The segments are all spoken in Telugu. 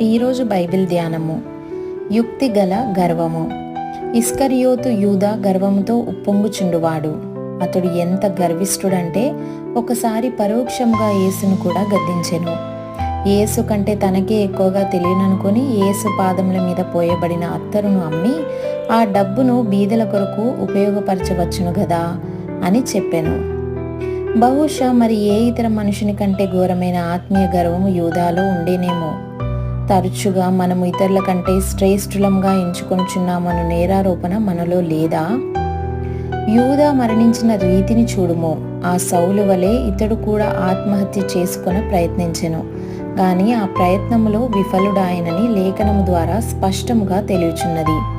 ఈరోజు బైబిల్ ధ్యానము. యుక్తి గల గర్వము. ఇస్కరియోతు యూద గర్వముతో ఉప్పొంగుచుండువాడు. అతడు ఎంత గర్విష్ఠుడంటే ఒకసారి పరోక్షంగా యేసును కూడా గద్దించెను. యేసు కంటే తనకే ఎక్కువగా తెలియననుకొని యేసు పాదముల మీద పోయబడిన అత్తరును అమ్మి ఆ డబ్బును బీదల కొరకు ఉపయోగపరచవచ్చును గదా అని చెప్పాను. బహుశా మరి ఏ ఇతర మనుషుని కంటే ఘోరమైన ఆత్మీయ గర్వము యూదాలో ఉండేనేమో. తరచుగా మనము ఇతరుల కంటే శ్రేష్ఠులంగా ఎంచుకొనుచున్నామను నేరారోపణ మనలో లేదా? యూదా మరణించిన రీతిని చూడుము. ఆ సౌలు వలె ఇతడు కూడా ఆత్మహత్య చేసుకుని ప్రయత్నించెను. కానీ ఆ ప్రయత్నములో విఫలుడాయనని లేఖనము ద్వారా స్పష్టముగా తెలియచున్నది.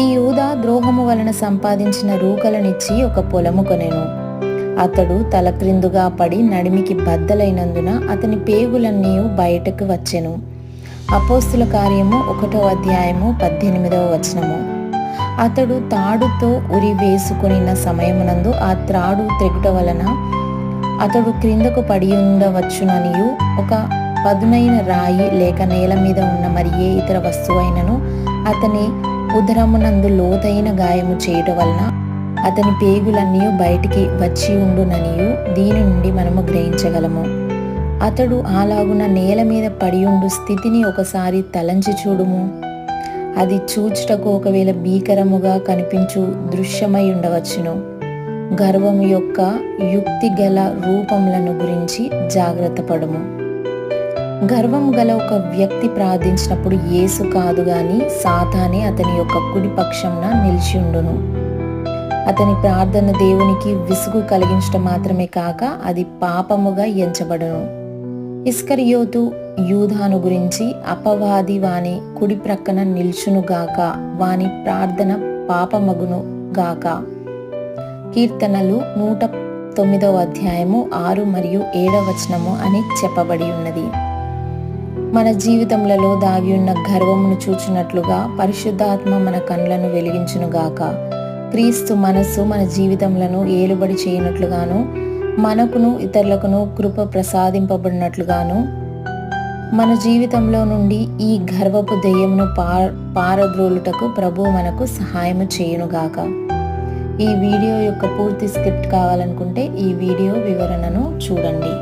ఈ యూదా ద్రోహము వలన సంపాదించిన రూకలనిచ్చి ఒక పొలము కొనెను. అతడు తలక్రిందుగా పడి నడిమికి బద్దలైనందున అతని పేగులన్నీ బయటకు వచ్చెను. అపోస్తుల కార్యము ఒకటో అధ్యాయము పద్దెనిమిదవ వచనము. అతడు తాడుతో ఉరి వేసుకొనిన సమయమునందు ఆ త్రాడు తెగుట వలన అతడు క్రిందకు పడి ఉండవచ్చుననియు ఒక పదునైన రాయి లేక నేల మీద ఉన్న మరి ఏ ఇతర వస్తువైనను అతని ఉదరమునందు లోతైన గాయము చేయటం వలన అతని పేగులన్నీ బయటికి వచ్చి ఉండుననియు దీని నుండి మనము గ్రహించగలము. అతడు అలాగున నేల మీద పడియుండు స్థితిని ఒకసారి తలంచి చూడుము. అది చూచుటకు ఒకవేళ భీకరముగా కనిపించు దృశ్యమై ఉండవచ్చును. గర్వము యొక్క యుక్తి గల రూపములను గురించి జాగ్రత్త పడము. గర్వం గల ఒక వ్యక్తి ప్రార్థించినప్పుడు యేసు కాదు గాని సాతానే అతని యొక్క కుడి పక్షంన నిలిచి ఉండును అతని ప్రార్థన దేవునికి విసుగు కలిగించడం మాత్రమే కాక అది పాపముగా ఎంచబడును. ఇస్కరియోతు యూధాను గురించి అపవాది వాని కుడి ప్రక్కన నిల్చునుగాక వాని ప్రార్థన పాపమగును గాక. కీర్తనలు నూట తొమ్మిదవ అధ్యాయము ఆరు మరియు ఏడవ వచనము అని చెప్పబడి ఉన్నది. మన జీవితములలో దాగి ఉన్న గర్వమును చూచినట్లుగా పరిశుద్ధాత్మ మన కండ్లను వెలిగించునుగాక క్రీస్తు మనస్సు మన జీవితములను ఏలుబడి చేయనట్లుగాను మనకును ఇతరులకును కృప ప్రసాదింపబడినట్లుగాను మన జీవితంలో నుండి ఈ గర్వపు దెయ్యమును పా పారద్రోలుటకు ప్రభు మనకు సహాయము చేయునుగాక. ఈ వీడియో యొక్క పూర్తి స్క్రిప్ట్ కావాలనుకుంటే ఈ వీడియో వివరణను చూడండి.